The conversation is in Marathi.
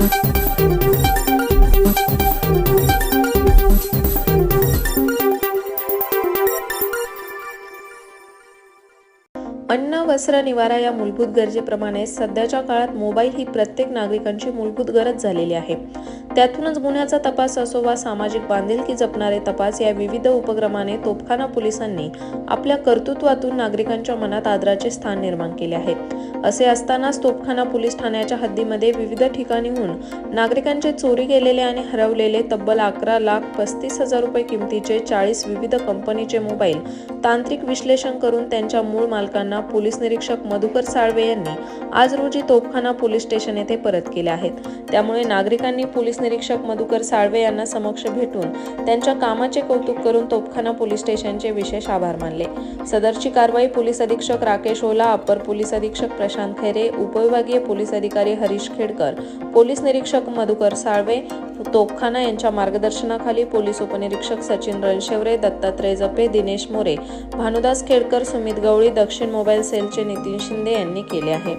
thank you अन्न वस्त्र निवारा या मूलभूत गरजेप्रमाणे सध्याच्या काळात मोबाईल ही प्रत्येक नागरिकांची मूलभूत गरज झालेली आहे. त्यातूनच गुन्ह्याचा तपास असो वा सामाजिक बांधिलकी जपणारे तपास या विविध उपक्रमाने तोपखाना पोलिसांनी आपल्या कर्तृत्वातून नागरिकांच्या मनात आदराचे स्थान निर्माण केले आहे. असे असतानाच तोपखाना पोलीस ठाण्याच्या हद्दीमध्ये विविध ठिकाणीहून नागरिकांचे चोरी गेलेले आणि हरवलेले तब्बल अकरा लाख पस्तीस हजार रुपये किमतीचे चाळीस विविध कंपनीचे मोबाईल तांत्रिक विश्लेषण करून त्यांच्या मूळ मालकांना पोलीस निरीक्षक मधुकर साळवे यांनी आज रोजी तोफखाना पोलीस स्टेशन येथे परत केले आहेत. त्यामुळे नागरिकांनी पोलीस निरीक्षक मधुकर साळवे यांना समक्ष भेटून त्यांच्या कामाचे कौतुक करून तोफखाना पोलीस स्टेशनचे विशेष आभार मानले. सदरची कारवाई पोलीस अधीक्षक राकेश ओला अपर पोलीस अधीक्षक प्रशांत खैरे उपविभागीय पोलीस अधिकारी हरीश खेडकर पोलीस निरीक्षक मधुकर साळवे तोपखाना यांच्या मार्गदर्शनाखाली पोलीस उपनिरीक्षक सचिन रणशेवरे दत्तात्रय जपे दिनेश मोरे भानुदास खेडकर सुमित गवळी दक्षिण मोबाईल सेलचे नितीन शिंदे यांनी केले आहे.